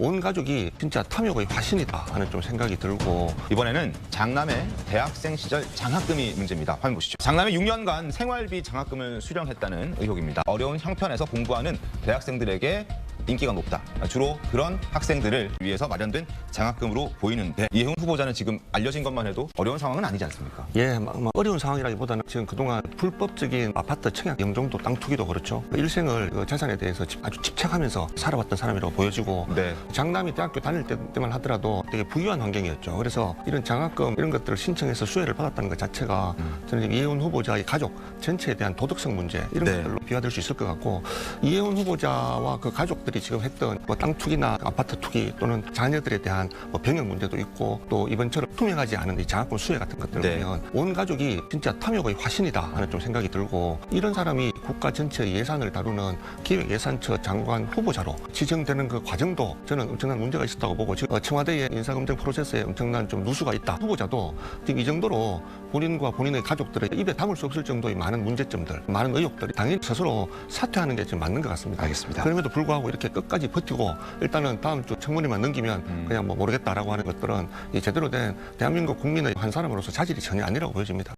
온 가족이 진짜 탐욕의 화신이다 하는 좀 생각이 들고 이번에는 장남의 대학생 시절 장학금이 문제입니다. 화면 보시죠. 장남이 6년간 생활비 장학금을 수령했다는 의혹입니다. 어려운 형편에서 공부하는 대학생들에게 인기가 높다. 주로 그런 학생들을 위해서 마련된 장학금으로 보이는데 이혜훈 후보자는 지금 알려진 것만 해도 어려운 상황은 아니지 않습니까? 예, 막, 막 어려운 상황이라기보다는 지금 그동안 불법적인 아파트 청약 영종도 땅 투기도 그렇죠. 일생을 그 재산에 대해서 집- 아주 집착하면서 살아왔던 사람이라고 보여지고 네. 장남이 대학교 다닐 때- 때만 하더라도 되게 부유한 환경이었죠. 그래서 이런 장학금 이런 것들을 신청해서 수혜를 받았다는 것 자체가 저는 지금 이혜훈 후보자의 가족 전체에 대한 도덕성 문제 이런 네. 것들로 비화될 수 있을 것 같고 이혜훈 후보자와 그 가족들이 지금 했던 뭐 땅 투기나 아파트 투기 또는 자녀들에 대한 뭐 병역 문제도 있고 또 이번처럼 투명하지 않은 이 장학금 수혜 같은 것들을 네. 보면 온 가족이 진짜 탐욕의 화신이다 하는 좀 생각이 들고 이런 사람이 국가 전체의 예산을 다루는 기획예산처 장관 후보자로 지정되는 그 과정도 저는 엄청난 문제가 있었다고 보고 지금 어, 청와대의 인사검증 프로세스에 엄청난 좀 누수가 있다. 후보자도 지금 이 정도로 본인과 본인의 가족들의 입에 담을 수 없을 정도의 많은 문제점들, 많은 의혹들이 당연히 스스로 사퇴하는 게 지금 맞는 것 같습니다. 알겠습니다. 그럼에도 불구하고 이렇게 끝까지 버티고 일단은 다음 주 청문회만 넘기면 그냥 뭐 모르겠다라고 하는 것들은 이 제대로 된 대한민국 국민의 한 사람으로서 자질이 전혀 아니라고 보여집니다.